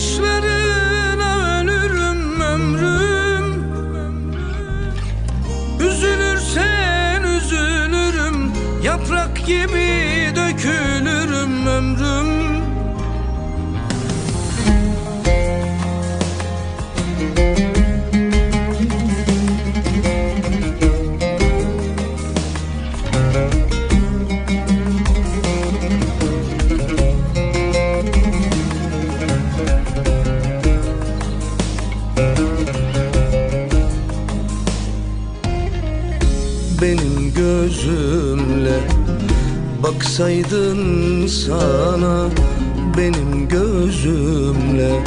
Bakışlarına ölürüm ömrüm. Üzülürsen üzülürüm. Yaprak gibi dökülürüm ömrüm Benim gözümle Baksaydın sana. Benim gözümle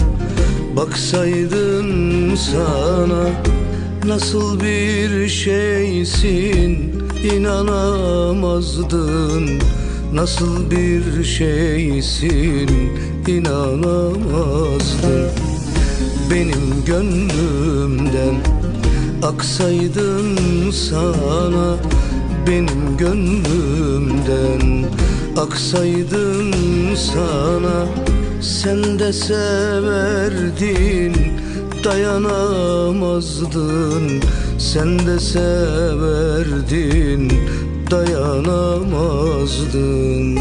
Baksaydın sana. Nasıl bir şeysin inanamazdın. Nasıl bir şeysin inanamazdın Benim gönlümden Aksaydın sana benim gönlümden Aksaydın sana. Sen de severdin Dayanamazdın. Sen de severdin Dayanamazdın.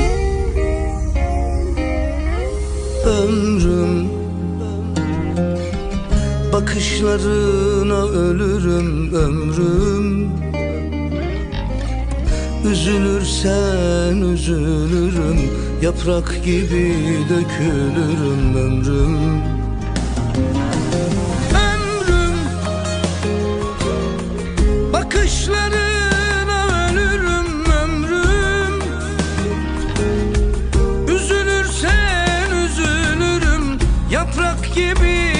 Ömrüm bakışlarına ölürüm ömrüm. Üzülürsen üzülürüm Yaprak gibi dökülürüm ömrüm. Ömrüm Bakışlarına ölürüm ömrüm. Üzülürsen üzülürüm Yaprak gibi